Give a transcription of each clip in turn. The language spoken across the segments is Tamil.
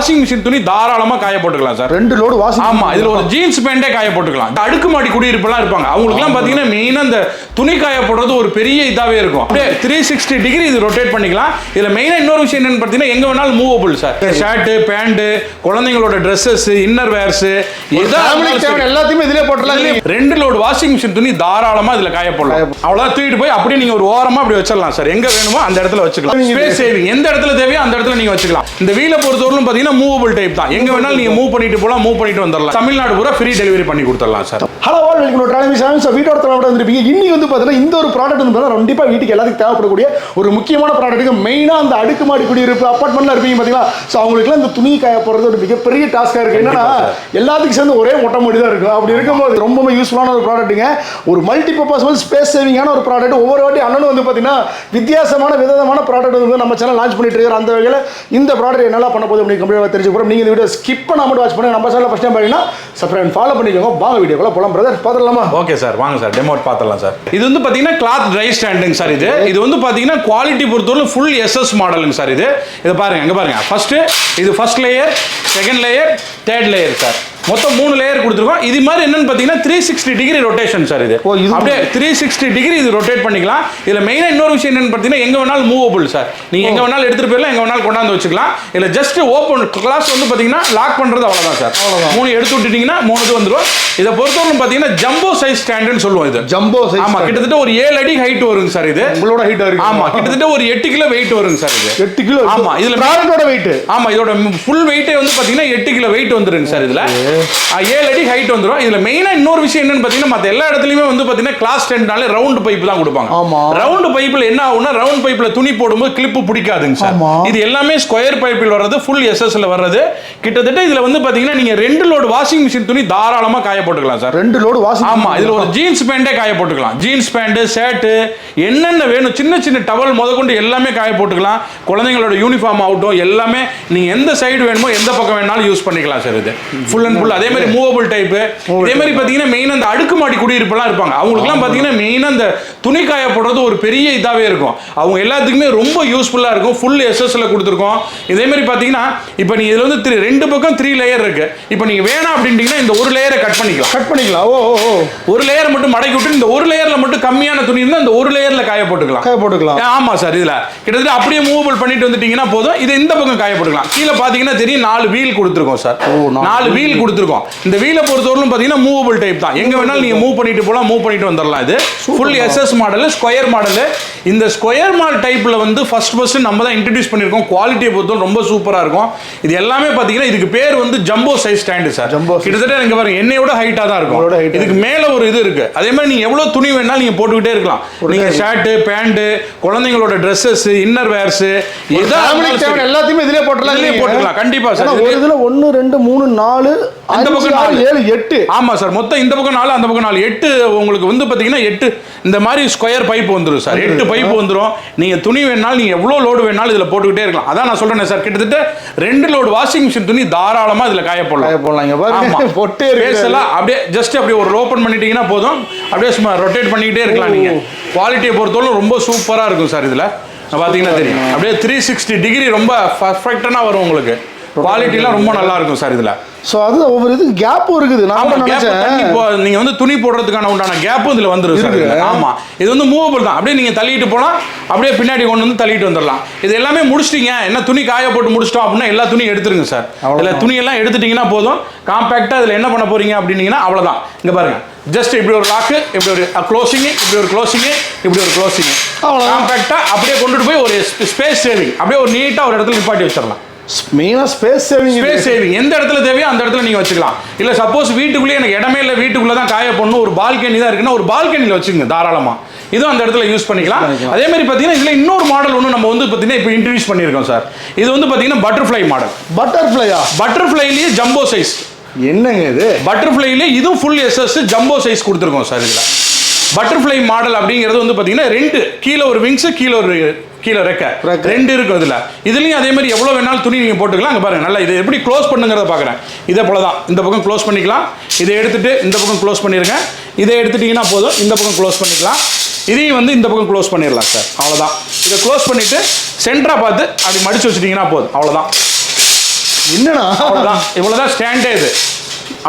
வாஷிங் மிஷின் துணி தாராளமா காய போட்டுக்கலாம் சார் ரெண்டு லோடு வாஷிங் ஆமா இதுல ஒரு ஜீன்ஸ் பேண்டே காய போட்டுக்கலாம். அடுக்குமாடி குடியிருப்பெல்லாம் இருப்பாங்க. அவங்களுக்குலாம் பாத்தீங்கன்னா மெயினா இந்த துணி காய போடுறது ஒரு பெரிய இதாவே இருக்கும். அப்படியே த்ரீ சிக்ஸ்டி டிகிரி இது ரொட்டேட் பண்ணிக்கலாம். இதுல மெயினா இன்னொரு விஷயம் என்னன்னு பார்த்தீங்கன்னா எங்க வேணாலும் மூவபிள் சார். ஷர்ட் பேண்ட் குழந்தைங்களோட ட்ரெஸ்ஸஸ் இன்னர் வேர்ஸ் எல்லாத்தையுமே இதுலயே போட்டுலாம் ரெண்டு லோடு வாஷிங் மிஷின் துணி தாராளமா இதுல காய போடலாம். அவ்வளவுதான். தூக்கிட்டு போய் அப்படியே நீங்க ஒரு ஓரமா அப்படி வச்சிடலாம் சார் எங்க வேணுமோ அந்த இடத்துல வச்சுக்கலாம். ஸ்பேஸ் சேவிங் எந்த இடத்துல தேவையோ அந்த இடத்துல நீங்க வச்சுக்கலாம். இந்த வீல பொறுத்தவரைக்கும் பாத்தீங்கன்னா மூவபிள் டைப் தான். எங்க வேணாலும் நீங்க மூவ் பண்ணிட்டு போலாம் மூவ் பண்ணிட்டு வந்துடலாம் தமிழ்நாடு பூரா ஃப்ரீ டெலிவரி பண்ணி கொடுத்துடலாம் sir hello all welcome to travel Sami so வீட்டோட தலைவர் வந்திருப்பீங்க இன்னைக்கு வந்து பார்த்தீங்கன்னா இந்த ஒரு ப்ராடக்ட் வந்து பார்த்தீங்கன்னா கண்டிப்பாக வீட்டுக்கு எல்லாத்துக்கும் தேவைப்படக்கூடிய ஒரு முக்கியமான ப்ராடக்ட்டுக்கு மெயினாக அந்த அடுக்குமாடி குடியிருப்பு அப்பார்ட்மெண்ட்ல இருப்பீங்க பார்த்தீங்களா ஸோ அவங்களுக்குலாம் இந்த துணி காய போடுறது ஒரு மிகப்பெரிய டாஸ்க்காக இருக்குது என்னன்னா எல்லாத்துக்கும் சேர்ந்து ஒரே மொட்டை மாடி தான் இருக்கும் அப்படி இருக்கும்போது ரொம்ப யூஸ்ஃபுல்லான ஒரு ப்ராடக்ட்டுங்க ஒரு மல்டி பர்பஸ் ஸ்பேஸ் சேவிங்கான ஒரு ப்ராடக்ட் ஒவ்வொரு வாட்டி அண்ணனும் வந்து பார்த்தீங்கன்னா வித்தியாசமான விதமான ப்ராடக்ட் வந்து நம்ம சேனல் லான்ச் பண்ணிட்டு இருக்காரு. அந்த வகையில் இந்த ப்ராடக்ட் என்னெல்லாம் பண்ண போகுது அப்படின்னு தெரிஞ்சு போகிறோம் நீங்கள் இந்த வீடியோ ஸ்கிப் பண்ணாமல் வாட்ச் பண்ணுங்க. நம்ம சேனல் ஃபஸ்ட் டைம் பார்த்தீங்கன்னா சப்ஸ்கிரைப் ஃபாலோ பண்ணிக்கோங்க. வாங்க வீடியோக்குள்ள போலாம் பிரதர் பார்த்துடலாமா ஓகே சார் வாங்க சார் டெமோ பார்த்துடலாம் சார் இது வந்து பாத்தீங்கன்னா கிளாத் ட்ரை ஸ்டாண்டுங்க சார் இது. இது வந்து பாத்தீங்கன்னா குவாலிட்டி பொறுத்தவரை ஃபுல் எஸ்எஸ் மாடலுங்க சார் இது. இது பாருங்க இங்க பாருங்க. ஃபர்ஸ்ட் இது first layer second layer third layer sir மொத்தம் மூணு லேயர் கொடுத்துருக்கோம். இது மாதிரி என்னன்னு பார்த்தீங்கன்னா three sixty degree rotation sir இது. ஓ, இது- அப்படியே த்ரீ சிக்ஸ்டி டிகிரி இது ரொட்டேட் பண்ணிக்கலாம். இதில் மெயினாக இன்னொரு விஷயம் என்னன்னு பார்த்தீங்கன்னா எங்கே வேணாலும் மூவபிள் சார் நீங்கள் எங்கே வேணாலும் எடுத்துகிட்டு போயிடலாம் எங்கே வேணாலும் கொண்டாந்து வச்சுக்கலாம். இதில் ஜஸ்ட் ஓப்பன் கிளாஸ் வந்து பார்த்தீங்கன்னா லாக் பண்ணுறது அவ்வளோதான் சார் மூணு எடுத்து விட்டுட்டீங்கன்னா மூணு இது வந்துடும் இதை பொறுத்தவரை பார்த்தீங்கன்னா ஜம்போ சைஸ் ஸ்டாண்டுன்னு சொல்லுவோம் இது. ஜம்போ சைஸ் ஆமா கிட்டத்தட்ட ஒரு ஏழு அடி ஹைட் வருங்க சார் இது. உங்களோட ஹைட் இருக்கு. ஆமா கிட்டத்தட்ட ஒரு எட்டு கிலோ வெயிட் வருங்க சார் இது. எட்டு கிலோ ஆமா, இதுல- ப்ராடக்டோட வெயிட் ஆமா இதோட ஃபுல் வெயிட்டே வந்து பாத்தீங்கன்னா எட்டு கிலோ வெயிட் வந்துருங்க சார் இதுல. ஏழு அடி ஹைட் வந்துரும். இதுல மெயினா இன்னொரு விஷயம் என்னன்னு பாத்தீங்கன்னா மத்த எல்லா இடத்துலயுமே வந்து பாத்தீங்கன்னா கிளாஸ் டென்ட்னாலே ரவுண்ட் பைப் தான் கொடுப்பாங்க. ஆமா. ரவுண்ட் பைப்ல என்ன ஆகும்னா ரவுண்ட் பைப்ல துணி போடும்போது கிளிப்பு பிடிக்காதுங்க சார். இது எல்லாமே ஸ்கொயர் பைப்பில் வர்றது ஃபுல் எஸ்எஸ்ல வர்றது. கிட்டத்தட்ட இதுல வந்து பாத்தீங்கன்னா நீங்க ரெண்டு லோடு வாஷிங் மிஷின் துணி தாராளமா காய போட்டுக்கலாம் சார். ரெண்டு லோடு வாஷிங் ஆமா இதுல ஒரு ஜீன்ஸ் பேண்டே காய போட்டுக்கலாம். ஜீன்ஸ் பேண்ட் ஷர்ட் என்னென்ன வேணும் சின்ன சின்ன டவல் முதற்கொண்டு எல்லாமே காய போட்டுக்கலாம். குழந்தைங்களோட யூனிஃபார்ம் ஆகட்டும் எல்லாமே நீங்க எந்த சைடு வேணுமோ எந்த பக்கம் வேணாலும் யூஸ் பண்ணிக்கலாம் சார் இது. ஃபுல் அண்ட் ஃபுல் அதே மாதிரி மூவபிள் டைப் இதே மாதிரி பாத்தீங்கன்னா மெயின் அந்த அடுக்குமாடி குடியிருப்பெல்லாம் இருப்பாங்க. அவங்களுக்குலாம் பாத்தீங்கன்னா மெயின் அந்த துணி காய போடுறது ஒரு பெரிய இதாவே இருக்கும். அவங்க எல்லாத்துக்குமே ரொம்ப யூஸ்ஃபுல்லா இருக்கும். ஃபுல் எஸ்எஸ்ல கொடுத்துருக்கோம். இதே மாதிரி பாத்தீங்கன்னா இப்போ நீங்க இதுல வந்து ரெண்டு பக்கம் த்ரீ லேயர் இருக்கு. இப்போ நீங்க வேணாம் அப்படின்ட்டீங்கன்னா இந்த ஒரு லேயரை கட் பண்ணிக்கலாம் கட் பண்ணிக்கலாம். ஓ ஓ ஒரு லேயர் மட்டும் மடக்கி விட்டு இந்த ஒரு லேயர்ல மட்டும் கம்மியான துணி இருந்தா இந்த ஒரு லேயர்ல காய போட்டுக்கலாம். காய போட்டுக்கலாம். ஆமா சார் இதுல. கிட்டத்தட்ட அப்படியே மூவபிள் பண்ணிட்டு வந்துட்டீங்கன்னா போதும். இது இந்த பக்கம் காய போட்டுக்கலாம். கீழே பாத்தீங்கன்னா தெரியும் நாலு வீல் கொடுத்துருக்கோம் சார். நாலு வீல் கொடுத்துருக்கோம். இந்த வீலை பொறுத்தவரைக்கும் பாத்தீங்கன்னா மூவபிள் டைப் தான். எங்க வேணாலும் நீங்க மூவ் பண்ணிட்டு போலாம் மூவ் பண்ணிட்டு வந்துடலாம் இது. Full SS model square model இந்த ஸ்கொயர் மால் டைப்ல வந்து ஃபர்ஸ்ட் ஃபர்ஸ்ட் நம்ம தான் இன்ட்ரடியூஸ் பண்ணிருக்கோம் குவாலிட்டியை பொறுத்தவரை ரொம்ப சூப்பரா இருக்கும். இது எல்லாமே பாத்தீங்கன்னா இதுக்கு பேர் வந்து jumbo size stand sir size. கிட்டத்தட்ட நீங்க பாருங்க என்னையோட ஹைட்டா தான் இருக்கும். இதுக்கு மேல ஒரு இது இருக்கு. அதே மாதிரி நீங்க எவ்வளவு துணி வேணாலும் நீங்க போட்டுக்கிட்டே இருக்கலாம். நீங்க ஷர்ட் பேண்ட் குழந்தைங்களோட ட்ரெஸ்ஸஸ் இன்னர் வேர்ஸ் எல்லாத்தையுமே இதுலயே போட்டுலாம் நீங்க. போட்டுக்கலாம், கண்டிப்பா சார். ஒரு இதுல ஒன்னு ரெண்டு மூணு நாலு அஞ்சு பக்கம் நாலு. ஏழு எட்டு. ஆமா சார் மொத்தம் இந்த பக்கம் நாலு அந்த பக்கம் நாலு. எட்டு உங்களுக்கு வந்து பாத்தீங்கன்னா எட்டு. இந்த மாதிரி ஸ்கொயர் பைப் வந்துரும் சார் எட்டு பைப் வந்துரும். நீங்க துணி வேணாலும் நீங்க எவ்வளவு லோடு வேணாலும் இதுல போட்டுக்கிட்டே இருக்கலாம். அதான் நான் சொல்றேன் சார் கிட்டத்தட்ட ரெண்டு லோடு வாஷிங் மிஷின் துணி தாராளமா இதுல காய போடலாம். காய போடலாம். பொட்டே பேசலாம். அப்படியே ஜஸ்ட் அப்படியே ஒரு ஓப்பன் பண்ணிட்டீங்கன்னா போதும். அப்படியே சும்மா ரொட்டேட் பண்ணிக்கிட்டே இருக்கலாம் நீங்க. குவாலிட்டியை பொறுத்தவரை ரொம்ப சூப்பரா இருக்கும் சார் இதுல. பாத்தீங்கன்னா தெரியும். அப்படியே த்ரீ சிக்ஸ்டி டிகிரி ரொம்ப பர்ஃபெக்டான வரும் உங்களுக்கு. குவாலிட்டிலாம் ரொம்ப நல்லா இருக்கும் சார் இதுல. சோ அது ஒவ்வொரு இது கேப்பும் இருக்குது. நான் நினைச்சேன். போ நீங்க வந்து துணி போடுறதுக்கான உண்டான கேப்பும் இதுல வந்துரும் சார் இருக்கு. இதுல. ஆமா. இது வந்து மூவபிள் தான். அப்படியே நீங்க தள்ளிட்டு போலாம். அப்படியே பின்னாடி கொண்டு வந்து தள்ளிட்டு வந்துடலாம் இது எல்லாமே முடிச்சிட்டீங்க. என்ன துணி காய போட்டு முடிச்சிட்டோம் அப்படின்னா எல்லா துணியும் எடுத்துருங்க சார். இதுல துணி எல்லாம் எடுத்துட்டீங்கன்னா போதும். காம்பாக்டா இதுல என்ன பண்ண போறீங்க அப்படின்னீங்கன்னா அவ்வளவுதான். இங்க பாருங்க. ஜஸ்ட் இப்படி ஒரு லாக்கு இப்படி ஒரு க்ளோசிங் இப்படி ஒரு க்ளோசிங் இப்படி ஒரு க்ளோசிங் அவ்வளவுதான். காம்பாக்டா அப்படியே கொண்டுட்டு போய் ஒரு ஸ்பேஸ் சேவிங் அப்படியே ஒரு நீட்டா ஒரு இடத்துல நிப்பாட்டி வச்சிடலாம் மெயினா ஸ்பேஸ் சேவிங் ஸ்பேஸ் சேவிங் எந்த இடத்துல தேவையோ அந்த இடத்துல நீங்க வச்சுக்கலாம். இல்ல சப்போஸ் வீட்டுக்குள்ளே எனக்கு இடமே இல்லை வீட்டுக்குள்ள தான் காய போடணும் ஒரு பால்கனி தான் இருக்குன்னா ஒரு பால்கனியில் வச்சுங்க தாராளமா. இதுவும் அந்த இடத்துல யூஸ் பண்ணிக்கலாம். அதே மாதிரி பார்த்தீங்கன்னா இதுல இன்னொரு மாடல் ஒன்று நம்ம வந்து பார்த்தீங்கன்னா இப்போ இன்ட்ரடியூஸ் பண்ணியிருக்கோம் சார் இது வந்து பார்த்தீங்கன்னா பட்டர்ஃப்ளை மாடல் பட்டர்ஃப்ளையா பட்டர்ஃப்ளைலேயே ஜம்போ சைஸ் என்னங்க இது? பட்டர்ஃப்ளைலே இதுவும் ஃபுல் எஸ்எஸ் ஜம்போ சைஸ் கொடுத்துருக்கோம் சார் இதில். பட்டர்ஃப்ளை மாடல் அப்படிங்கிறது வந்து பார்த்தீங்கன்னா ரெண்டு கீழே ஒரு விங்ஸ் கீழே ஒரு கீழே ரெக்க. ரெண்டு இருக்கும் இதில். இதுலேயும் அதே மாதிரி எவ்வளோ வேணாலும் துணி நீங்கள் போட்டுக்கலாம். அங்கே பாருங்க நல்லா இது எப்படி க்ளோஸ் பண்ணுங்கிறத பார்க்குறேன் இதே போல தான் இந்த பக்கம் க்ளோஸ் பண்ணிக்கலாம். இதை எடுத்துட்டு இந்த பக்கம் க்ளோஸ் பண்ணிருங்க. இதை எடுத்துட்டீங்கன்னா போதும். இந்த பக்கம் க்ளோஸ் பண்ணிக்கலாம். இதையும் வந்து இந்த பக்கம் க்ளோஸ் பண்ணிடலாம் சார் அவ்வளோதான் இதை க்ளோஸ் பண்ணிவிட்டு சென்டராக பார்த்து அப்படி மடிச்சு வச்சுட்டிங்கன்னா போதும். அவ்வளோதான் என்னண்ணா? அவ்வளோதான் இவ்வளோதான் ஸ்டாண்டே இது.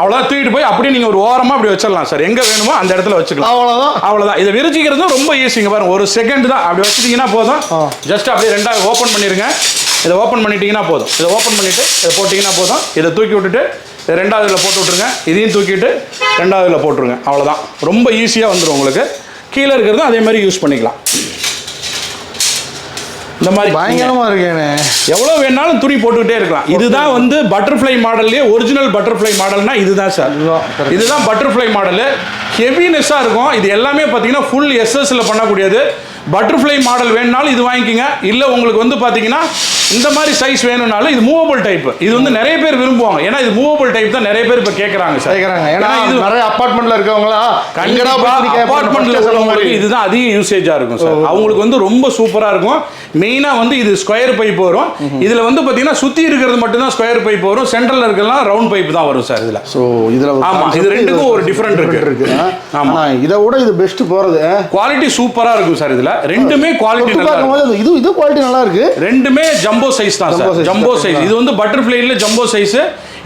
அவ்வளோதான் தூக்கிட்டு போய் அப்படியே நீங்கள் ஒரு ஓரமாக அப்படி வச்சிடலாம் சார். எங்கே வேணுமோ அந்த இடத்துல வச்சுக்கலாம். அவ்வளோதான் அவ்வளோதான் இதை விரிச்சிக்கிறதும் ரொம்ப ஈஸிங்க பாருங்க. ஒரு செகண்ட் தான். அப்படி வச்சுட்டீங்கன்னா போதும். ஜஸ்ட் அப்படியே ரெண்டாவது ஓப்பன் பண்ணிருங்க. இதை ஓப்பன் பண்ணிட்டீங்கன்னா போதும். இதை ஓப்பன் பண்ணிட்டு இதை போட்டிங்கன்னா போதும். இதை தூக்கி விட்டுட்டு இதை ரெண்டாவது இதில் போட்டு விட்ருங்க இதையும் தூக்கிட்டு ரெண்டாவது இதில் போட்டுருங்க. அவ்வளோதான் ரொம்ப ஈஸியாக வந்துடும் உங்களுக்கு. கீழே இருக்கிறதும் அதே மாதிரி யூஸ் பண்ணிக்கலாம். இந்த மாதிரி பயங்கரமா இருக்கேனே. எவ்வளோ வேணாலும் துணி போட்டுக்கிட்டே இருக்கலாம். இதுதான் வந்து பட்டர்ஃப்ளை மாடல்லே ஒரிஜினல் பட்டர்ஃப்ளை மாடல்னா இதுதான் சார் இதுதான், பட்டர்ஃப்ளை மாடலு ஹெவினஸ்ஸாக இருக்கும். இது எல்லாமே பார்த்தீங்கன்னா ஃபுல் எஸ்எஸ்ல பண்ணக்கூடியது. பட்டர்ஃப்ளை மாடல் வேணுனாலும் இது வாங்கிக்கோங்க. இல்லை உங்களுக்கு வந்து பார்த்தீங்கன்னா இந்த மாதிரி சைஸ் வேணும்னாலும் இது மூவபிள் டைப் இது வந்து நிறைய பேர் விரும்புவாங்க. ஏன்னா இது மூவபிள் டைப் தான் நிறைய பேர் இப்போ கேட்குறாங்க சார். கேட்குறாங்க ஏன்னா இது நிறைய அப்பார்ட்மெண்ட்ல இருக்கவங்களா சொன்ன உள்ளவங்களுக்கு மாதிரி. இதுதான் அதிக யூசேஜா இருக்கும் சார். அவங்களுக்கு வந்து ரொம்ப சூப்பரா இருக்கும். மெயினா வந்து இது ஸ்கொயர் பைப் வரும். இதுல வந்து பாத்தீங்கன்னா சுத்தி இருக்கிறது மட்டும் தான் ஸ்கொயர் பைப் வரும் சென்டர்ல இருக்கலாம் ரவுண்ட் பைப் தான் வரும் சார் இதுல. ஸோ இதுல ஆமா, இது ரெண்டுக்கும் ஒரு different இருக்கு. ஆமா. இதை விட இது பெஸ்ட் போறது. குவாலிட்டி சூப்பரா இருக்கும் சார் இதுல. ரெண்டுமே குவாலிட்டி நல்லா இது இது குவாலிட்டி நல்லா இருக்கு. ரெண்டுமே ஜம்போ சைஸ் தான் சார் ஜம்போ. சைஸ் இது வந்து பட்டர்ஃப்ளைல ஜம்போ சைஸ்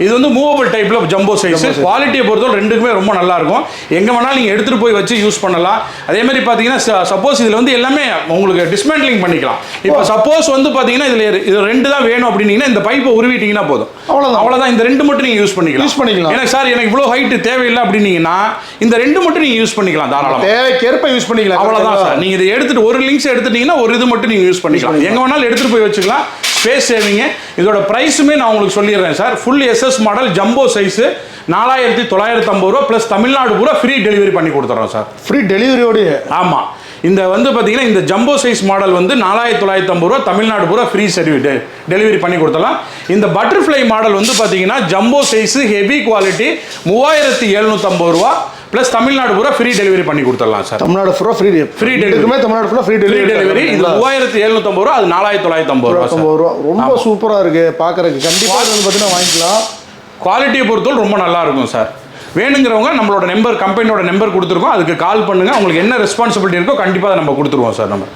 இது வந்து மூவபிள் டைப்ல ஜம்போ சைஸ் குவாலிட்டியை பொறுத்தவரை ரெண்டுக்குமே ரொம்ப நல்லா இருக்கும். எங்க வேணாலும் நீங்க எடுத்துட்டு போய் வச்சு யூஸ் பண்ணலாம். அதே மாதிரி பாத்தீங்கன்னா சப்போஸ் இதுல வந்து எல்லாமே உங்களுக்கு டிஸ்மேண்ட்லிங் பண்ணிக்கலாம். இப்போ சப்போஸ் வந்து பாத்தீங்கன்னா இதுல இது ரெண்டு தான் வேணும் அப்படின்னீங்கன்னா இந்த பைப்பை உருவிட்டீங்கன்னா போதும். அவ்வளவுதான். அவ்வளவுதான். இந்த ரெண்டு மட்டும் நீங்க யூஸ் பண்ணிக்கலாம். Use பண்ணிக்கலாம். எனக்கு சார் எனக்கு இவ்வளவு ஹைட் தேவையில்லை அப்படின்னீங்கன்னா இந்த ரெண்டு மட்டும் நீங்க யூஸ் பண்ணிக்கலாம் தாராளமா. தேவைக்கேற்ப யூஸ் பண்ணிக்கலாம் அவ்வளவுதான் சார் நீங்க இதை எடுத்துட்டு ஒரு லிங்க்ஸ் எடுத்துட்டீங்கன்னா ஒரு இது மட்டும் நீங்க யூஸ் பண்ணிக்கலாம். எங்க வேணாலும் எடுத்துட்டு போய் வச்சுக்கலாம். ஸ்பேஸ் சேவிங்க இதோட பிரைஸுமே நான் உங்களுக்கு சொல்லிடுறேன் sir full SS model jumbo size நாலாயிரத்தி தொள்ளாயிரத்தி ஐம்பது ரூபா ப்ளஸ் தமிழ்நாடு பூரா ஃப்ரீ டெலிவரி பண்ணி கொடுத்துறோம் சார் ஃப்ரீ டெலிவரியோடய ஆமா. இந்த வந்து பார்த்தீங்கன்னா இந்த ஜம்போ சைஸ் மாடல் வந்து நாலாயிரத்தி தொள்ளாயிரத்தி ஐம்பது ரூபா தமிழ்நாடு பூரா ஃப்ரீ சர்வீஸ் டெலிவரி பண்ணி கொடுத்தலாம் இந்த பட்டர்ஃப்ளை மாடல் வந்து பார்த்தீங்கன்னா ஜம்போ சைஸ் ஹெவி குவாலிட்டி மூவாயிரத்தி எழுநூத்தம்பது ரூபா ப்ளஸ் தமிழ்நாடு பூரா ஃப்ரீ டெலிவரி பண்ணி கொடுத்துடலாம் சார் தமிழ்நாடு ஃபுல்லா ஃப்ரீ delivery. இருக்குமே தமிழ்நாடு ஃபுல்லா ஃப்ரீ ஃப்ரீ டெலிவரி டெலிவரி இது மூவாயிரத்தி எழுநூத்தம்பது ரூபா அது நாலாயிரத்தி தொள்ளாயிரத்தி ஐம்பது ரூபா ஐம்பது ரூபா. ரொம்ப சூப்பரா இருக்கு. பாக்குறதுக்கு கண்டிப்பா இது வந்து பாத்தீங்கன்னா வாங்கிக்கலாம். குவாலிட்டியை பொறுத்தவரை ரொம்ப நல்லா இருக்கும் சார் வேணுங்கிறவங்க நம்மளோட நம்பர் கம்பெனியோட நம்பர் கொடுத்துருக்கோம். அதுக்கு கால் பண்ணுங்கள் உங்களுக்கு என்ன ரெஸ்பான்சிபிலிட்டி இருக்கோ கண்டிப்பாக அதை நம்ம கொடுத்துருவோம் சார் நம்ம.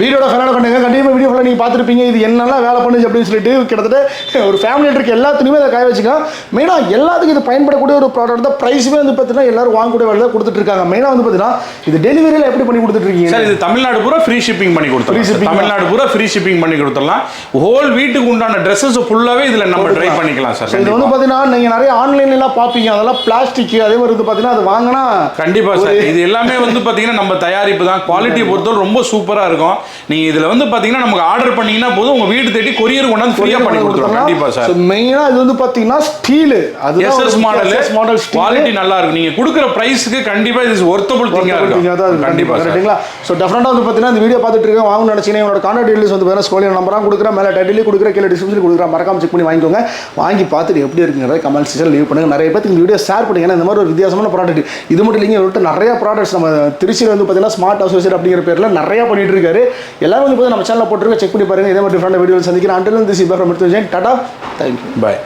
வீடியோட ஃபைனல் பண்ணுங்க கண்டிப்பா வீடியோ ஃபுல்லாக நீங்கள் பார்த்துருப்பீங்க. இது என்னெல்லாம் வேலை பண்ணுச்சு அப்படின்னு சொல்லிட்டு கிட்டத்தட்ட ஒரு ஃபேமிலி இருக்க எல்லாத்துலையுமே அதை காய வச்சுக்கலாம். மெயினாக எல்லாத்துக்கும் இது பயன்படக்கூடிய ஒரு ப்ராடக்ட் தான். ப்ரைஸுமே வந்து பார்த்தீங்கன்னா எல்லாரும் வாங்கக்கூடிய வேலை தான் கொடுத்துட்டு இருக்காங்க மெயினாக வந்து பார்த்தீங்கன்னா இது டெலிவரியில் எப்படி பண்ணி கொடுத்துட்டு இருக்கீங்க சார் இது தமிழ்நாடு பூரா ஃப்ரீ ஷிப்பிங் பண்ணி கொடுத்துருவோம். தமிழ்நாடு பூரா ஃப்ரீ ஷிப்பிங் பண்ணி கொடுத்துடலாம். ஹோல் வீட்டுக்கு உண்டான ட்ரெஸ்ஸஸ் ஃபுல்லாகவே இதில் நம்ம ட்ரை பண்ணிக்கலாம் சார். இது வந்து பார்த்தீங்கன்னா நீங்கள் நிறைய ஆன்லைன்லாம் பார்ப்பீங்க. அதெல்லாம் பிளாஸ்டிக் அதே மாதிரி வந்து பார்த்தீங்கன்னா அது வாங்கினா கண்டிப்பா சார். இது எல்லாமே வந்து பாத்தீங்கன்னா நம்ம தயாரிப்பு தான். குவாலிட்டியை பொறுத்தவரை ரொம்ப சூப்பரா இருக்கும். நீங்க இதுல வந்து பாத்தீங்கன்னா நமக்கு ஆர்டர் பண்ணீங்கன்னா போதும். உங்க வீடு தேடி கொரியர் கொண்டாந்து ஃப்ரீயா பண்ணி கொடுத்துருவோம். கண்டிப்பா சார். மெயினாக இது வந்து பார்த்தீங்கன்னா ஸ்டீலு அது எஸ்எஸ் மாடல் மாடல் குவாலிட்டி நல்லா இருக்கும். நீங்க கொடுக்குற பிரைஸ்க்கு கண்டிப்பா இது ஒர்த்தபிள் திங்கா இருக்கும். கண்டிப்பா கரெக்டுங்களா ஸோ டெஃபினட்டாக வந்து பார்த்தீங்கன்னா இந்த வீடியோ பார்த்துட்டு இருக்கேன். வாங்கணும்னு நினச்சிங்கன்னா என்னோட கான்டாக்ட் டீடைல்ஸ் வந்து பார்த்தீங்கன்னா ஸ்கோலியர் நம்பராக கொடுக்குறேன். மேலே டைட்டிலே கொடுக்குறேன். கீழே டிஸ்கிரிப்ஷன் கொடுக்குறேன். மறக்காம செக் பண்ணி வாங்கிக்கோங்க. வாங்கி பார்த்துட்டு எப்படி இருக்குங்கிறத கமெண்ட் செக்ஷன் லீவ் பண்ணுங்க. நிறைய பேருக்கு இந்த வீடியோ ஷேர் பண்ணுங்க. ஏன்னா இந்த மாதிரி ஒரு வித்தியாசமான ப்ராடக்ட் இது மட்டும் இல்லைங்க நிறைய ப்ராடக்ட்ஸ் நம்ம திருச்சியில் வந்து பார்த்தீங்கன்னா ஸ்மார்ட் அசோசியேட் அப்படிங்கிற பேரில் நிறைய பண்ணிட்டு இருக்காரு. எல்லாரும் வந்து நம்ம சேனலில் போட்டுருக்க செக் பண்ணி பாருங்க. இதே மாதிரி டிஃப்ரெண்ட் வீடியோ சந்திக்கிறேன். அண்டில் திஸ் இப்போ டாடா தேங்க்யூ பாய்